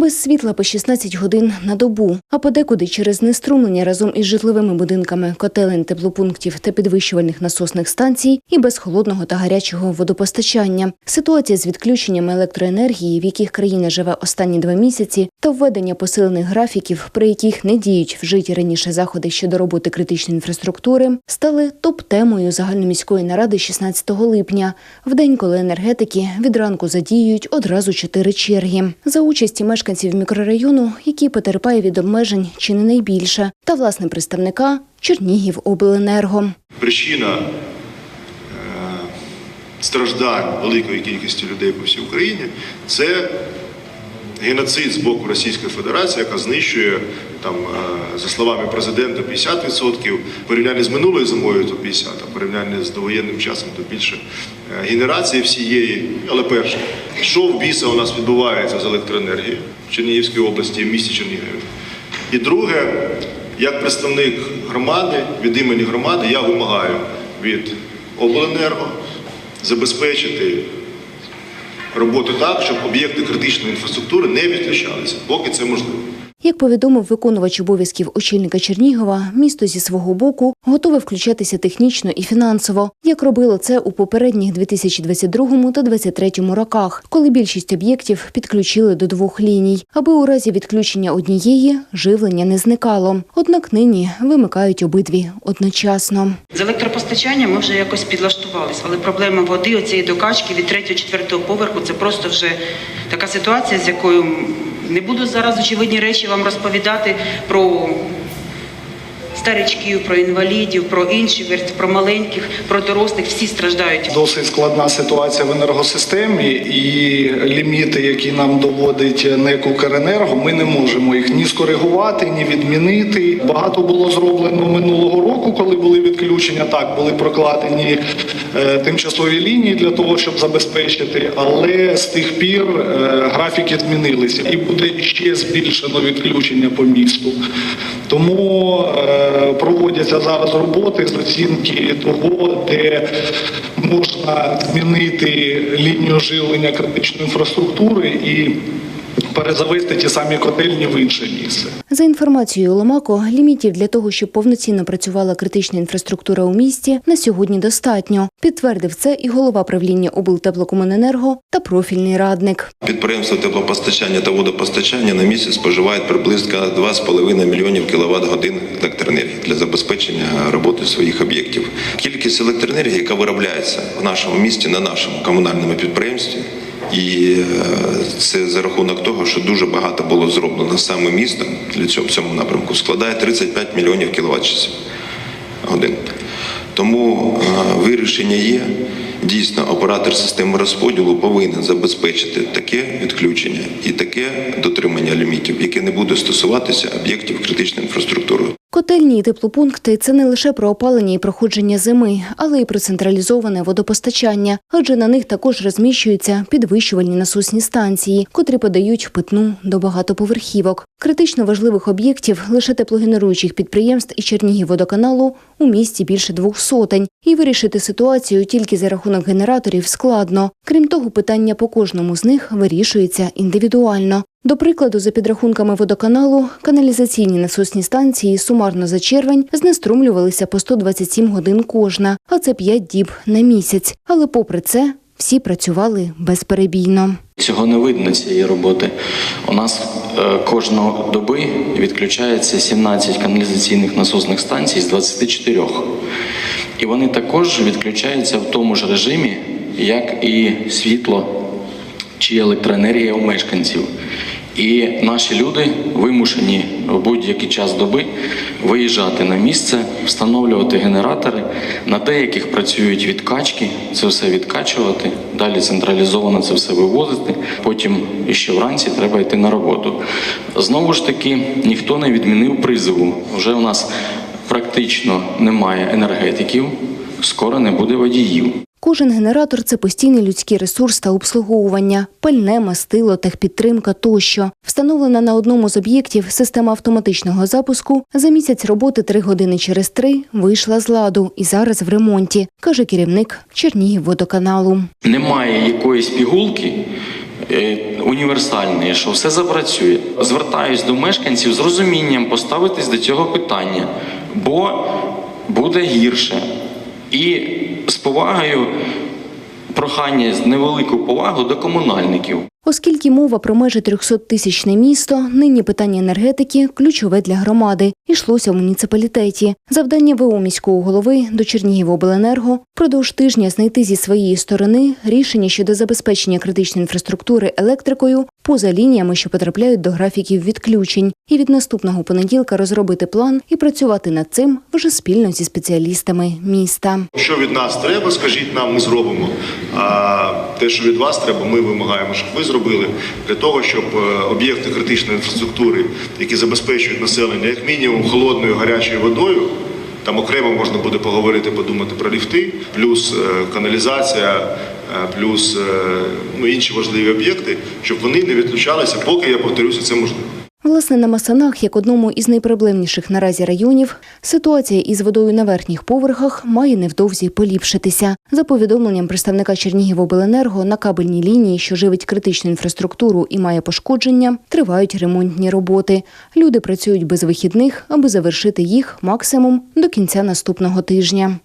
Без світла по 16 годин на добу, а подекуди через знеструмлення разом із житловими будинками, котелень, теплопунктів та підвищувальних насосних станцій і без холодного та гарячого водопостачання. Ситуація з відключеннями електроенергії, в яких країна живе останні два місяці, та введення посилених графіків, при яких не діють вжиті раніше заходи щодо роботи критичної інфраструктури, стали топ-темою загальноміської наради 16 липня, в день, коли енергетики від ранку задіюють одразу чотири черги за участі мешканців мікрорайону, який потерпає від обмежень чи не найбільше, та власне представника Чернігівобленерго. Причина е, страждань великої кількості людей по всій Україні це геноцид з боку Російської Федерації, яка знищує там, е, за словами президента, 50%, в порівнянні з минулою зимою то 50%, а в порівнянні з довоєнним часом то більше Е, генерації всієї. Але перше, що в біса у нас відбувається з електроенергією в Чернігівській області, в місті Чернігові. І друге, як представник громади, від імені громади, я вимагаю від обленерго забезпечити роботу так, щоб об'єкти критичної інфраструктури не відключалися, поки це можливо. Як повідомив виконувач обов'язків очільника Чернігова, місто зі свого боку готове включатися технічно і фінансово, як робило це у попередніх 2022 та 2023 роках, коли більшість об'єктів підключили до двох ліній, аби у разі відключення однієї живлення не зникало. Однак нині вимикають обидві одночасно. З електропостачанням ми вже якось підлаштувалися, але проблема води, оцієї докачки від 3-4 поверху це просто вже така ситуація, з якою не буду зараз очевидні речі вам розповідати про старичків, про інвалідів, про інші верств, про маленьких, про дорослих. Всі страждають. Досить складна ситуація в енергосистемі, і ліміти, які нам доводить НЕК «Укренерго», ми не можемо їх ні скоригувати, ні відмінити. Багато було зроблено минулого року, коли були відключення. Так були прокладені е, тимчасові лінії для того, щоб забезпечити, але з тих пір е, графіки змінилися і буде ще збільшено відключення по місту. Тому е, проводяться зараз роботи з оцінки того, де можна змінити лінію живлення критичної інфраструктури і перезавести ті самі котельні в інше місце. За інформацією Ломако, лімітів для того, щоб повноцінно працювала критична інфраструктура у місті, на сьогодні достатньо. Підтвердив це і голова правління облтеплокомуненерго та профільний радник. Підприємства теплопостачання та водопостачання на місяць споживають приблизно 2,5 мільйонів кіловат годин електроенергії для забезпечення роботи своїх об'єктів. Кількість електроенергії, яка виробляється в нашому місті на нашому комунальному підприємстві. І е, це за рахунок того, що дуже багато було зроблено саме містом для цього в цьому напрямку, складає 35 мільйонів кіловат годин. Тому е, вирішення є. Дійсно, оператор системи розподілу повинен забезпечити таке відключення і таке дотримання лімітів, яке не буде стосуватися об'єктів критичної інфраструктури. Котельні і теплопункти це не лише про опалення і проходження зими, але й про централізоване водопостачання, адже на них також розміщуються підвищувальні насосні станції, котрі подають питну до багатоповерхівок. Критично важливих об'єктів лише теплогенеруючих підприємств і Чернігівводоканалу у місті більше двох сотень. І вирішити ситуацію тільки за рахунок генераторів складно. Крім того, питання по кожному з них вирішується індивідуально. До прикладу, за підрахунками водоканалу, каналізаційні насосні станції сумарно за червень знеструмлювалися по 127 годин кожна, а це 5 діб на місяць. Але попри це, всі працювали безперебійно. Цього не видно цієї роботи. У нас е, кожного доби відключається 17 каналізаційних насосних станцій з 24. І вони також відключаються в тому ж режимі, як і світло чи електроенергія у мешканців. І наші люди вимушені в будь-який час доби виїжджати на місце, встановлювати генератори. На деяких працюють відкачки, це все відкачувати, далі централізовано це все вивозити. Потім ще вранці треба йти на роботу. Знову ж таки, ніхто не відмінив призову. Вже у нас практично немає енергетиків, скоро не буде водіїв. Кожен генератор це постійний людський ресурс та обслуговування, пальне, мастило, техпідтримка тощо. Встановлена на одному з об'єктів система автоматичного запуску за місяць роботи три години через три вийшла з ладу і зараз в ремонті, каже керівник Чернігівводоканалу. Немає якоїсь пігулки, е, універсальний, що все запрацює. Звертаюсь до мешканців з розумінням поставитись до цього питання, бо буде гірше. І з повагою прохання з невелику повагу до комунальників. Оскільки мова про майже 300-тисячне місто, нині питання енергетики ключове для громади. Ішлося в муніципалітеті. Завдання ВО міського голови до Чернігівобленерго продовж тижня знайти зі своєї сторони рішення щодо забезпечення критичної інфраструктури електрикою поза лініями, що потрапляють до графіків відключень, і від наступного понеділка розробити план і працювати над цим вже спільно зі спеціалістами міста. Що від нас треба, скажіть нам, ми зробимо. А те, що від вас треба, ми вимагаємо, щоб ви зробили для того, щоб е, об'єкти критичної інфраструктури, які забезпечують населення як мінімум холодною гарячою водою. Там окремо можна буде поговорити, подумати про ліфти, плюс е, каналізація, е, плюс ну, інші важливі об'єкти, щоб вони не відключалися, поки я повторюся, це можливо. Власне, на Масанах, як одному із найпроблемніших наразі районів, ситуація із водою на верхніх поверхах має невдовзі поліпшитися. За повідомленням представника Чернігівобленерго, на кабельній лінії, що живить критичну інфраструктуру і має пошкодження, тривають ремонтні роботи. Люди працюють без вихідних, аби завершити їх максимум до кінця наступного тижня.